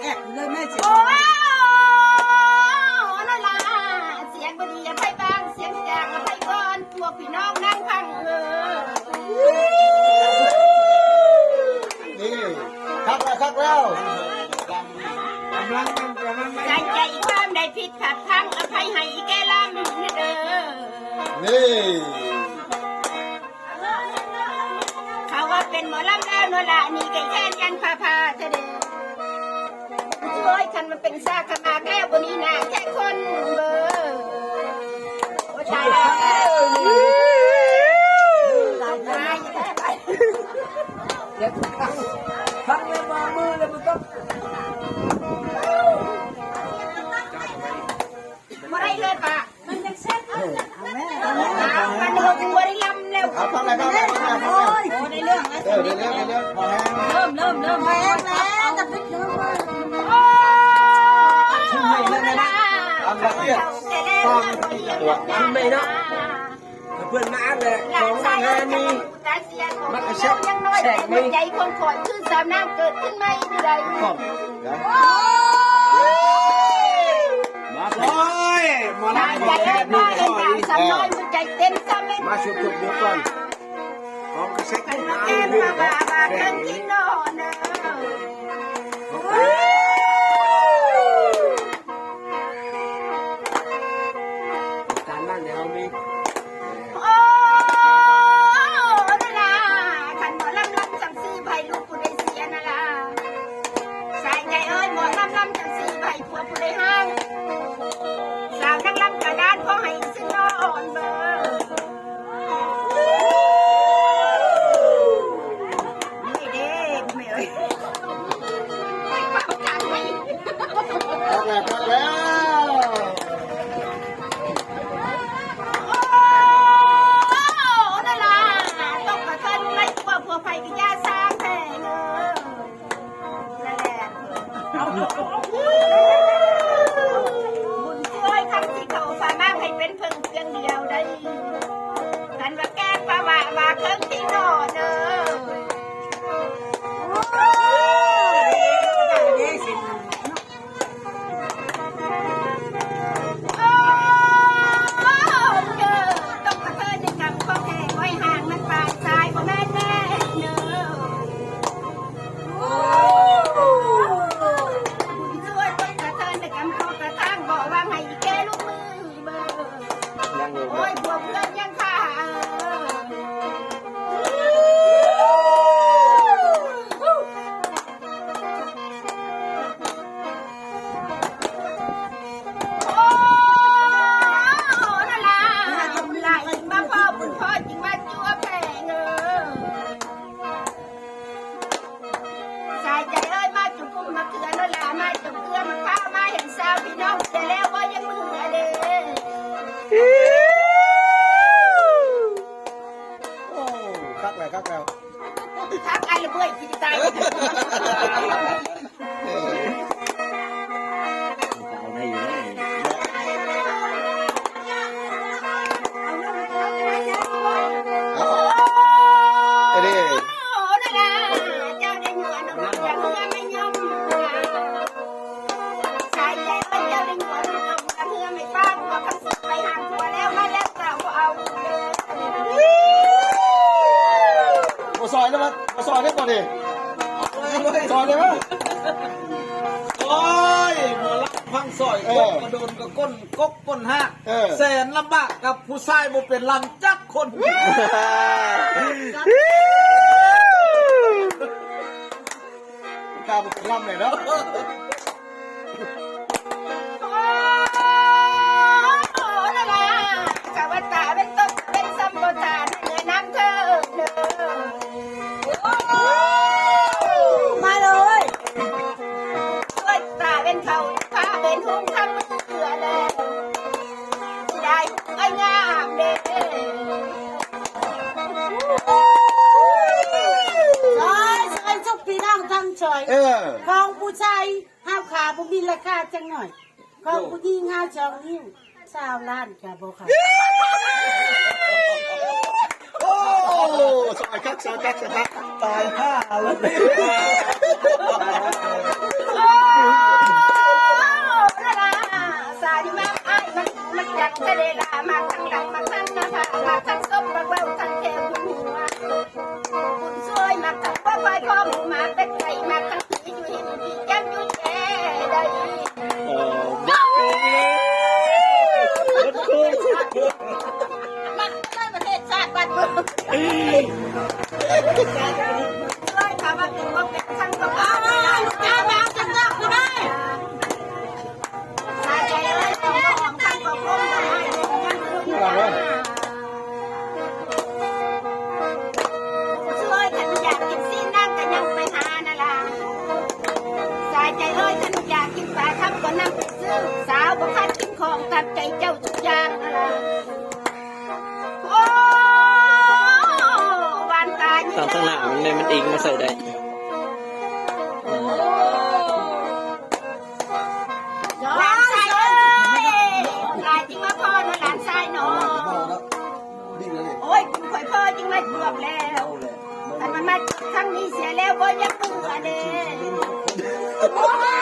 แอกเลยแม่เสียโอ้ละล่ะเสียงบดีอย่าไปบ้างเสียงจากอย่าไปก่อนพวกพี่น้องนั่งฟังเออนี่คักแล้วคักแล้วกำลังกำลังใจใจความใดผิดขัดทางอภัยให้แกลำนี่เด้อนี่เขาว่าเป็นหมอลำแล้วโนละนี่ก็แค่ยันพาพาเธอ เด้อยคันมันเป็นซากขมาแก้วบนนี้นะแค่คน ทำไม่เนาะเพื่อนมาเลยสองพันห้ามีมันก็แช่ยังน้อยแต่หัวใจคนคอยชื่อสาว ก บุญช่วยคำที่เขาฝากมาให้เป็นเพิ่งเพียงเดียวได้กันว่าแก้ปะวะว่าเครื่ง คักแล้วคักแล้ว ทักไอ้ระเบิดที่ตาย มมาซอยได้ก่อนดิซอยได้ไหมโอ้ยหมอลักพังซอยกกกระโดนกับก้นกกก้นหักเออแสนลำบากกับผู้ชายบ่เป็นลำจักคนกล้ามาเป็นล่ำเลยเนาะ เออ ของผู้ชายห้าวขาบ่มีราคาจังหน่อยของผู้หญิงห้าวชองนิ้วสาวล้านกับบ่ค่ะโอ้ซอยคักซอยคักซอยคักตายห่าเลยโอ้้าทุกอย่างโอ้บานตาตามข้างหน้ามันเลยมันอิงมาใส่ได้หลานชายเอ้จริงมาพ่อเนาะหลานชายเนาะโอ้ยคุณข่อยพ่อจริงมาเกือแล้วแต่มันมาครั้งนี้เสียแล้วบ่ยังเบื่อเลย